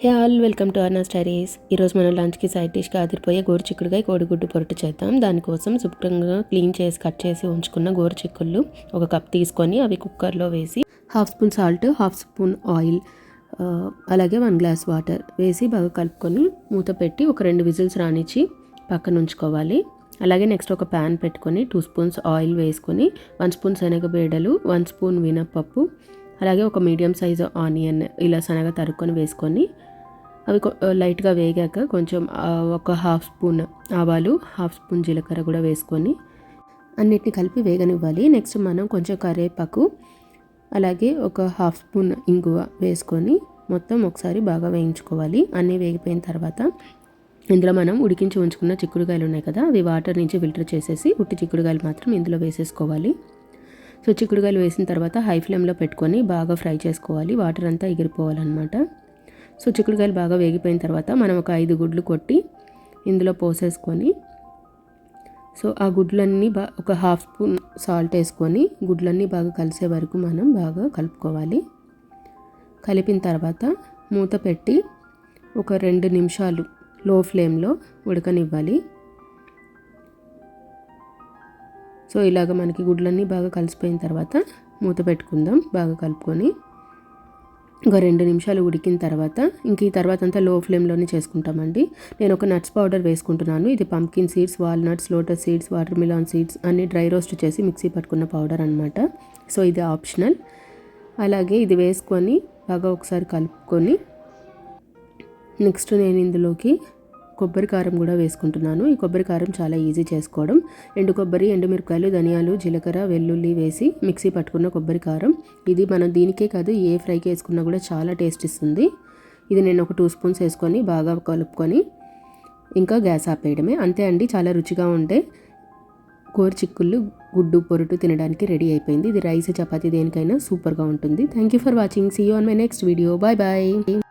Hey all welcome to Arna stories ఈరోజు మనం లంచ్కి సైడ్ డిష్గా అదిరిపోయే గోరుచిక్కుడుగా కోడిగుడ్డు పొరటు చేద్దాం. దానికోసం శుభ్రంగా క్లీన్ చేసి కట్ చేసి ఉంచుకున్న గోరుచిక్కుళ్ళు ఒక కప్ తీసుకొని అవి కుక్కర్లో వేసి half spoon salt half spoon oil అలాగే వన్ గ్లాస్ వాటర్ వేసి బాగా కలుపుకొని మూత పెట్టి ఒక రెండు విజిల్స్ రానిచ్చి పక్కన ఉంచుకోవాలి. అలాగే నెక్స్ట్ ఒక ప్యాన్ పెట్టుకొని టూ స్పూన్స్ ఆయిల్ వేసుకొని వన్ స్పూన్ శనగబేడలు వన్ స్పూన్ మినప్పప్పు అలాగే ఒక మీడియం సైజు ఆనియన్ ఇలా సన్నగా తరుక్కొని వేసుకొని అవి లైట్గా వేగాక కొంచెం ఒక హాఫ్ స్పూన్ ఆవాలు హాఫ్ స్పూన్ జీలకర్ర కూడా వేసుకొని అన్నిటిని కలిపి వేగనివ్వాలి. నెక్స్ట్ మనం కొంచెం కరివేపాకు అలాగే ఒక హాఫ్ స్పూన్ ఇంగువ వేసుకొని మొత్తం ఒకసారి బాగా వేయించుకోవాలి. అన్నీ వేగిపోయిన తర్వాత ఇందులో మనం ఉడికించి ఉంచుకున్న చిక్కుడుకాయలు ఉన్నాయి కదా అవి వాటర్ నుంచి ఫిల్టర్ చేసేసి ఉట్టి చిక్కుడుకాయలు మాత్రం ఇందులో వేసేసుకోవాలి. సో చిక్కుడుకాయలు వేసిన తర్వాత హై ఫ్లేమ్లో పెట్టుకొని బాగా ఫ్రై చేసుకోవాలి. వాటర్ అంతా ఎగిరిపోవాలన్నమాట. సో చిక్కుడుకాయలు బాగా వేగిపోయిన తర్వాత మనం ఒక ఐదు గుడ్లు కొట్టి ఇందులో పోసేసుకొని సో ఆ గుడ్లన్నీ బా ఒక హాఫ్ స్పూన్ సాల్ట్ వేసుకొని గుడ్లన్నీ బాగా కలిసే వరకు మనం బాగా కలుపుకోవాలి. కలిపిన తర్వాత మూత పెట్టి ఒక రెండు నిమిషాలు లో ఫ్లేమ్లో ఉడకనివ్వాలి. సో ఇలాగ మనకి గుడ్లన్నీ బాగా కలిసిపోయిన తర్వాత మూత పెట్టుకుందాం బాగా కలుపుకొని. ఒక రెండు నిమిషాలు ఉడికిన తర్వాత ఇంక ఈ తర్వాత అంతా లో ఫ్లేమ్లోనే చేసుకుంటామండి. నేను ఒక నట్స్ పౌడర్ వేసుకుంటున్నాను. ఇది pumpkin seeds walnuts lotus seeds watermelon seeds అన్ని డ్రై రోస్ట్ చేసి మిక్సీ పట్టుకున్న పౌడర్ అనమాట సో ఇది ఆప్షనల్ అలాగే ఇది వేసుకొని బాగా ఒకసారి కలుపుకొని నెక్స్ట్ నేను ఇందులోకి కొబ్బరి కారం కూడా వేసుకుంటున్నాను. ఈ కొబ్బరి కారం చాలా ఈజీ చేసుకోవడం. ఎండు కొబ్బరి ఎండుమిరపకాయలు ధనియాలు జీలకర్ర వెల్లుల్లి వేసి మిక్సీ పట్టుకున్న కొబ్బరి కారం. ఇది మనం దీనికే కాదు ఏ ఫ్రైకి వేసుకున్నా కూడా చాలా టేస్ట్ ఇస్తుంది. ఇది నేను ఒక టూ స్పూన్స్ వేసుకొని బాగా కలుపుకొని ఇంకా గ్యాస్ ఆపేయడమే. అంతే అండి చాలా రుచిగా ఉండే కూర చిక్కుళ్ళు గుడ్డు పొరుటు తినడానికి రెడీ అయిపోయింది. ఇది రైస్ చపాతీ దేనికైనా సూపర్గా ఉంటుంది. Thank you for watching see you on my next video bye bye